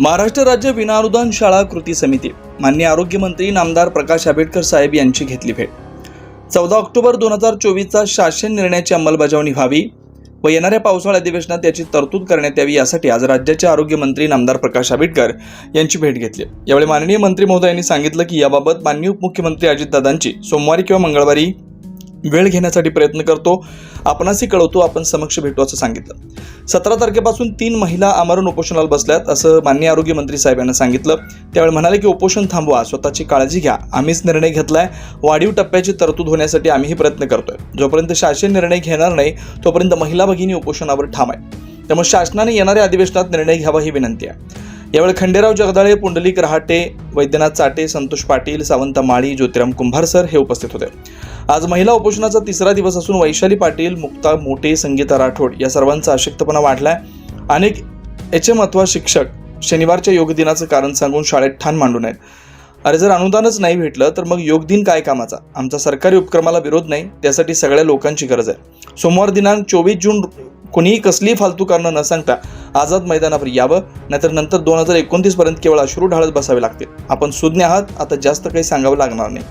महाराष्ट्र राज्य विनाअनुदान शाळा कृती समिती मान्य आरोग्यमंत्री नामदार प्रकाश आंबेडकर साहेब यांची घेतली भेट. चौदा ऑक्टोबर दोन हजार चोवीसचा शासन निर्णयाची अंमलबजावणी व्हावी व येणाऱ्या पावसाळा अधिवेशनात याची तरतूद करण्यात यावी यासाठी आज राज्याचे आरोग्यमंत्री नामदार प्रकाश आंबेडकर यांची भेट घेतली. यावेळी माननीय मंत्री महोदयांनी सांगितलं की याबाबत माननीय उपमुख्यमंत्री अजितदादांची सोमवारी किंवा मंगळवारी वेळ घेण्यासाठी प्रयत्न करतो. आपणासही कळवतो आपण समक्ष भेटू असं सांगितलं. सतरा तारखेपासून तीन महिला आमरण उपोषणाला बसल्यात असं माननीय आरोग्यमंत्री साहेब यांना सांगितलं. त्यावेळी म्हणाले की उपोषण थांबवा स्वतःची काळजी घ्या. आम्हीच निर्णय घेतलाय. वाढीव टप्प्याची तरतूद होण्यासाठी आम्हीही प्रयत्न करतोय. जोपर्यंत शासन निर्णय घेणार नाही तोपर्यंत महिला भगिनी उपोषणावर ठाम आहे. त्यामुळे शासनाने येणाऱ्या अधिवेशनात निर्णय घ्यावा ही विनंती आहे. यावेळी खंडेराव जगदाळे पुंडलिक रहाटे वैद्यनाथ चाटे संतोष पाटील सावंत माळी ज्योतिराम कुंभार सर हे उपस्थित होते. आज महिला उपोषणाचा तिसरा दिवस असून वैशाली पाटील मुक्ता मोटे संगीता राठोड या सर्वांचा अशक्तपणा वाढलाय. अनेक एच एम अथवा शिक्षक शनिवारच्या योग दिनाचं कारण सांगून शाळेत ठाण मांडून आहेत. अरे जर अनुदानच नाही भेटलं तर मग योग दिन काय कामाचा? आमचा सरकारी उपक्रमाला विरोध नाही त्यासाठी सगळ्या लोकांची गरज आहे. सोमवार दिनांक चोवीस जून कुणीही कसलीही फालतू कारणं न सांगता आझाद मैदानावर यावं नाहीतर नंतर दोन हजार एकोणतीसपर्यंत केवळ अश्रू ढाळत बसावे लागतील. आपण सुज्ञ आहात आता जास्त काही सांगावं लागणार नाही.